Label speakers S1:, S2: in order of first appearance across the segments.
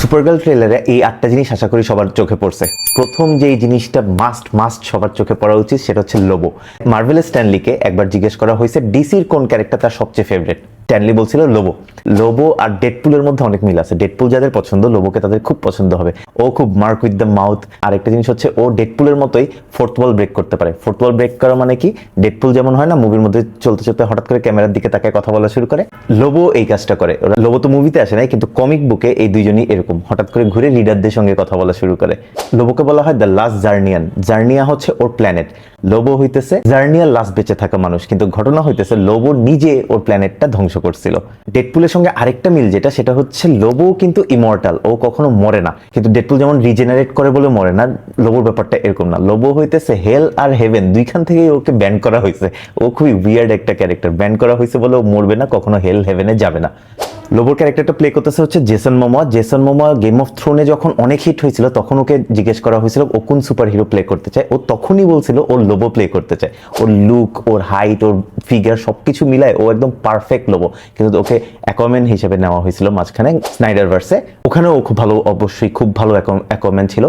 S1: সুপারগার্ল ট্রেলারে এই আটটা জিনিস আশা করি সবার চোখে পড়ছে। প্রথম যেই জিনিসটা মাস্ট মাস্ট সবার চোখে পড়া উচিত সেটা হচ্ছে লোবো মার্ভেল স্ট্যানলিকে একবার জিজ্ঞেস করা হয়েছে ডিসির কোন ক্যারেক্টার তার সবচেয়ে ফেভারিট স্ট্যানলি বলছিল লোবো লোবো আর ডেডপুলের মধ্যে অনেক মিল আছে। ডেডপুল যাদের পছন্দ লোবোকে তাদের খুব পছন্দ হবে। ও খুব মার্ক উইথ দ্য মাউথ আর একটা জিনিস হচ্ছে, ও ডেডপুলের মতোই ফোর্থ ওয়াল ব্রেক করতে পারে। ফোর্থ ওয়াল ব্রেক করা মানে কি? ডেডপুল যেমন হয় না মুভির মধ্যে চলতে চলতে হঠাৎ করে ক্যামেরার দিকে তাকে কথা বলা শুরু করে। লোবো এই কাজটা করে। ওরা লোবো তো মুভিতে আসে নাই, কিন্তু কমিক বুকে এই দুইজনই এরকম। হঠাৎ করে ঘুরে রিডারদের সঙ্গে কথা বলা শুরু করে। লোবোকে বলা হয় দ্য লাস্ট জার্নিয়ান জার্নিয়া হচ্ছে ওর প্ল্যানেট লোবো হইতেছে জার্নিয়ার লাস্ট বেঁচে থাকা মানুষ। কিন্তু ঘটনা হইতেছে লোবো নিজে ওর প্ল্যানেটটা ধ্বংস করছিল। ডেডপুলের সঙ্গে আরেকটা মিল যেটা, সেটা হচ্ছে লোবো কিন্তু ইমর্টাল ও কখনো মরে না। কিন্তু ডেডপুল যেমন রিজেনারেট করে বলে মরে না লোবোর ব্যাপারটা এরকম না। লোবো হইতেছে হেল আর হেভেন দুইখান থেকেই ওকে ব্যান করা হয়েছে ও খুবই উইয়ার্ড একটা ক্যারেক্টার ব্যান করা হয়েছে বলে ও মরবে না, কখনো হেল হেভেনে যাবে না। লোবোর ক্যারেক্টারটা প্লে করতেছে হচ্ছে Jason Momoa Jason Momoa game of থ্রোনে যখন অনেক হিট হয়েছিল, তখন ওকে জিজ্ঞেস করা হয়েছিল, ও কোন সুপার হিরো প্লে করতে চায়? ও তখনই বলছিল ওর লোবো প্লে করতে চায়। ওর লুক ওর হাইট ওর ফিগার সবকিছু মিলায় ও একদম পারফেক্ট লোবো কিন্তু ওকে অ্যাকোয়ামেন্ট হিসেবে নেওয়া হয়েছিল মাঝখানে স্নাইডার ভার্সে ওখানেও ও খুব ভালো, অবশ্যই খুব ভালো অ্যাকোয়ামেন্ট ছিল।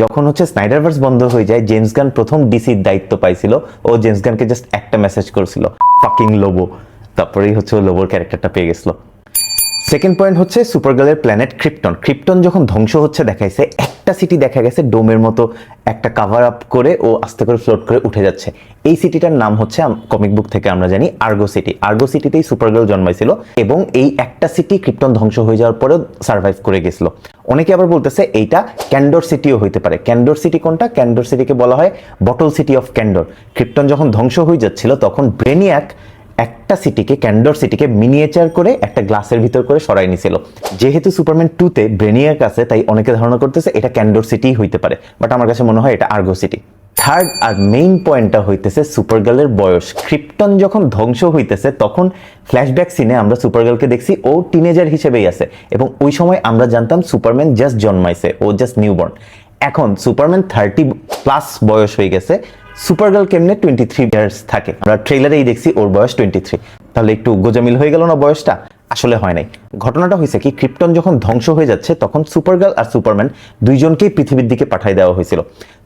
S1: যখন হচ্ছে স্নাইডার ভার্স বন্ধ হয়ে যায় জেমস গান প্রথম ডিসির দায়িত্ব পাইছিল। ও জেমস গানকে জাস্ট একটা মেসেজ করেছিল ফাকিং লোবো তারপরেই হচ্ছে লোবোর ক্যারেক্টারটা পেয়ে গেছিল। সেকেন্ড পয়েন্ট হচ্ছে সুপারগার্লের প্ল্যানেট ক্রিপ্টন ক্রিপ্টন যখন ধ্বংস হচ্ছে, দেখাইছে, একটা সিটি দেখা গেছে, ডোমের মতো একটা কাভার আপ করে ও আস্তে করে ফ্লোট করে উঠে যাচ্ছে। এই সিটিটার নাম হচ্ছে কমিক বুক থেকে আমরা জানি আর্গো সিটি আর্গো সিটিতেই সুপারগার্ল জন্মাইছিল এবং এই একটা সিটি ক্রিপ্টন ধ্বংস হয়ে যাওয়ার পরেও সার্ভাইভ করে গেছিল। অনেকে আবার বলতেছে, এইটা ক্যান্ডোর সিটিও হইতে পারে। ক্যান্ডোর সিটি কোনটা? ক্যান্ডোর সিটিকে বলা হয় bottle city of Kandor Krypton যখন ধ্বংস হয়ে যাচ্ছিল, তখন ব্রেনিয়াক একটা সিটিকে ক্যান্ডোর সিটিকে মিনিয়েচার করে একটা গ্লাসের ভিতর করে সরাই নিছিল। যেহেতু সুপারম্যান টুতে ব্রেনিয়ার কাছে তাই অনেকে ধারণা করতেছে এটা ক্যান্ডোর সিটি হইতে পারে। বাট আমার কাছে মনে হয় এটা আর্গো সিটি থার্ড আর মেইন পয়েন্টটা হইতেছে সুপার সুপারগার্লের বয়স। ক্রিপ্টন যখন ধ্বংস হইতেছে, তখন ফ্ল্যাশব্যাক সিনে আমরা সুপারগার্লকে দেখছি, ও টিনেজার হিসেবেই আছে। এবং ওই সময় আমরা জানতাম সুপারম্যান জাস্ট জন্মাইছে, ও জাস্ট নিউবর্ন এখন সুপারম্যান থার্টি প্লাস বয়স হয়ে গেছে সুপারগার্ল কেমনে টোয়েন্টি থ্রি ইয়ার্স থাকে? আমরা ট্রেলারেই দেখছি, ওর বয়স টোয়েন্টি থ্রি তাহলে একটু গোজামিল হয়ে গেল না বয়সটা? আসলে হয় নাই। ঘটনাটা হয়েছে কি ক্রিপ্টন যখন ধ্বংস হয়ে যাচ্ছে, তখন সুপার গার্ল আর সুপারম্যান দুইজনকেই পৃথিবীর দিকে পাঠিয়ে দেওয়া হয়েছিল।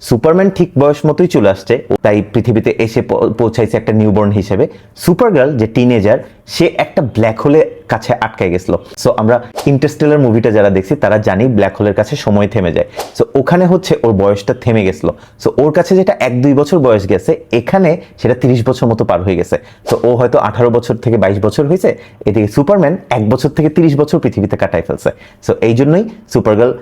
S1: সুপারম্যান ঠিক বয়স মতোই চলে আসছে তাই পৃথিবীতে এসে পৌঁছাইছে একটা নিউবর্ন হিসেবে। সুপার গার্ল যে টিনেজার সে একটা ব্ল্যাক হোলের কাছে আটকায় গেছিল। সো আমরা ইন্টারস্টেলার মুভিটা যারা দেখছি, তারা জানি ব্ল্যাক হোলের কাছে সময় থেমে যায়। সো ওখানে হচ্ছে ওর বয়সটা থেমে গেছিল। সো ওর কাছে যেটা এক দুই বছর বয়স গেছে, এখানে সেটা তিরিশ বছর মতো পার হয়ে গেছে। তো ও হয়তো আঠারো বছর থেকে বাইশ বছর হয়েছে, এদিকে সুপারম্যান এক বছর থেকে তিরিশ বছর পৃথিবীতে কাটায় ফেলছে। সো এই জন্যই সুপারগার্ল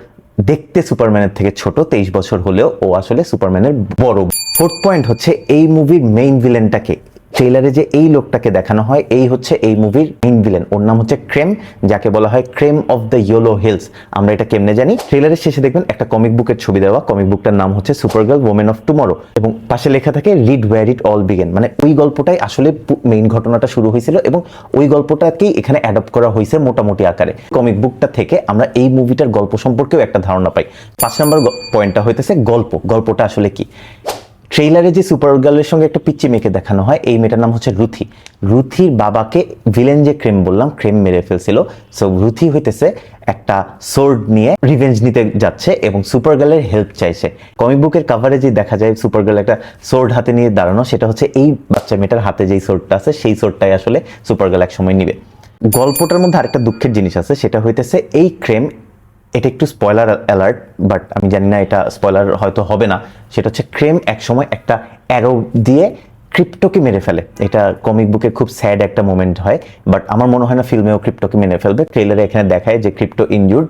S1: দেখতে সুপারম্যানের থেকে ছোট, তেইশ বছর হলেও ও আসলে সুপারম্যানের বড়। ফোর্থ পয়েন্ট হচ্ছে এই মুভির মেইন ভিলেনটাকে ট্রেলারে যে এই লোকটাকে দেখানো হয়, এই হচ্ছে এই মুভির মেইন ভিলেন ওর নাম হচ্ছে ক্রেম যাকে বলা হয় Krem of the yellow hills আমরা এটা কেমনে জানি? ট্রেলারের শেষে দেখবেন একটা কমিক বুকের ছবি দেওয়া। কমিক বুকটার নাম হচ্ছে Supergirl women of tomorrow এবং পাশে লেখা থাকে read where it all began মানে ওই গল্পটাই আসলে মেইন ঘটনাটা শুরু হয়েছিল এবং ওই গল্পটাকেই এখানে অ্যাডপ্ট করা হয়েছে মোটামুটি আকারে। কমিক বুকটা থেকে আমরা এই মুভিটার গল্প সম্পর্কেও একটা ধারণা পাই। পাঁচ নম্বর পয়েন্টটা হইতেছে গল্প। গল্পটা আসলে কি? ট্রেইলারে যে সুপার গার্লের সঙ্গে একটা পিচ্চি মেয়েকে দেখানো হয়, এই মেয়েটার নাম হচ্ছে রুথি। রুথির বাবাকে ভিলেন যে ক্রেম বললাম ক্রেম মেরে ফেলছিল। সো রুথি হইতেছে একটা সোর্ড নিয়ে রিভেঞ্জ নিতে যাচ্ছে এবং সুপার গার্লের হেল্প চাইছে। কমিক বুকের কাভারে যে দেখা যায় সুপার গার্ল একটা সোর্ড হাতে নিয়ে দাঁড়ানো, সেটা হচ্ছে এই বাচ্চা মেয়েটার হাতে যেই সোর্ডটা আছে, সেই সোর্ডটাই আসলে সুপার গার্ল একসময় নিবে। গল্পটার মধ্যে আরেকটা দুঃখের জিনিস আছে, সেটা হইতেছে এই ক্রেম এটা একটু স্পয়লার অ্যালার্ট বাট আমি জানি না এটা স্পয়লার হয়তো হবে না। সেটা হচ্ছে ক্রেম একসময় একটা অ্যারো দিয়ে ক্রিপ্টোকে মেরে ফেলে। এটা কমিক বুকে খুব স্যাড একটা মোমেন্ট হয় বাট আমার মনে হয় না ফিল্মেও ক্রিপ্টোকে মেরে ফেলবে। ট্রেলারে এখানে দেখায় যে ক্রিপ্টো ইনজুর্ড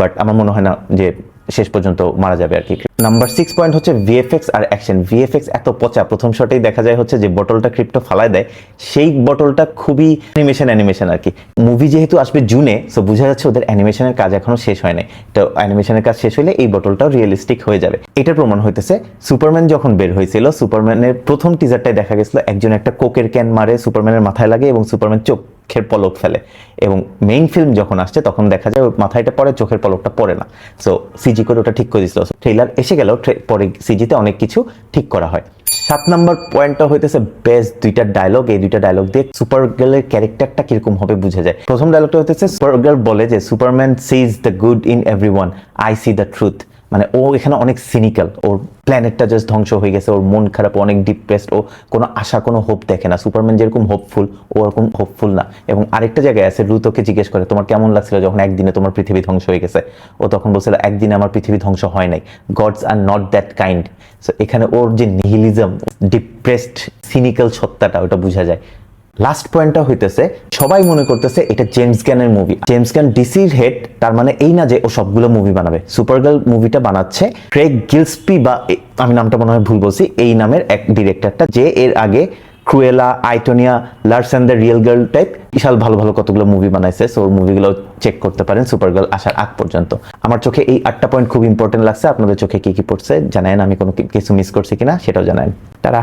S1: বাট আমার মনে হয় না যে শেষ পর্যন্ত মারা যাবে আর কি। নাম্বার সিক্স পয়েন্ট হচ্ছে ভিএফএক্স আর অ্যাকশন ভিএফএক্স এত পচা, প্রথম শটেই দেখা যায় হচ্ছে যে বটলটা ক্রিপ্টো ফালায় দেয়। সেই বটলটা খুবই অ্যানিমেশন অ্যানিমেশন আর কি। মুভি যেহেতু আসবে জুনে সো বোঝা যাচ্ছে ওদের অ্যানিমেশনের কাজ এখনও শেষ হয় নাই। তো অ্যানিমেশনের কাজ শেষ হলে এই বটলটাও রিয়েলিস্টিক হয়ে যাবে। এটার প্রমাণ হইতেছে সুপারম্যান যখন বের হয়েছিল সুপারম্যানের প্রথম টিজারটায় দেখা গেছিল, একজন একটা কোকের ক্যান মারে সুপারম্যানের মাথায় লাগে এবং সুপারম্যান চোখ চোখের পলক ফেলে। এবং মেইন ফিল্ম যখন আসছে, তখন দেখা যায় ওর মাথায়টা পরে চোখের পলকটা পড়ে না। সো সিজি করে ওটা ঠিক করে দিছিল ট্রেলার এসে গেল পরে সিজিতে অনেক কিছু ঠিক করা হয়। সাত নম্বর পয়েন্টটা হইতেছে বেস্ট দুইটা ডায়লগ এই দুইটা ডায়লগ দিয়ে সুপার গার্লের ক্যারেক্টারটা কীরকম হবে বুঝে যায়। প্রথম ডায়লগটা হইতেছে সুপার গার্ল বলে যে Superman sees the good in every one I see the truth মানে ও এখানে অনেক সিনিক্যাল ওর প্ল্যানেটটা জাস্ট ধ্বংস হয়ে গেছে, ওর মন খারাপ অনেক ডিপ্রেসড ও কোনো আশা, কোনো হোপ দেখে না। সুপারম্যান যেরকম হোপফুল ওরকম হোপফুল না। এবং আরেকটা জায়গায় আছে রুতোকে জিজ্ঞেস করে, তোমার কেমন লাগছিল যখন একদিনে তোমার পৃথিবী ধ্বংস হয়ে গেছে? ও তখন বলছিল, একদিনে আমার পৃথিবী ধ্বংস হয় নাই। Gods are not that kind so এখানে ওর যে নিহিলিজম ডিপ্রেসড সিনিক্যাল সত্তাটা, ওটা বোঝা যায়। লাস্ট পয়েন্টটা হইতেছে, সবাই মনে করতেছে এটা জেমস গ্যানের মুভি জেমস গ্যান ডিসির হেড তার মানে এই না যে ও সবগুলো মুভি বানাবে। সুপারগার্ল মুভিটা বানাচ্ছে ক্রেগ গিলসপি বা আমি নামটা মনে হয় ভুল বলছি, এই নামের এক ডিরেক্টরটা যে এর আগে Cruella I Tonya Lars and the real girl type বিশাল ভালো ভালো কতগুলো মুভি বানাইছে সো ওর মুভিগুলো চেক করতে পারেন সুপার গার্ল আসার আগ পর্যন্ত। আমার চোখে এই আটটা পয়েন্ট খুব ইম্পর্টেন্ট লাগছে, আপনাদের চোখে কি কি পড়ছে জানায়েন, আমি কোনো কিছু মিস করছি কিনা সেটাও জানায়েন। তারা।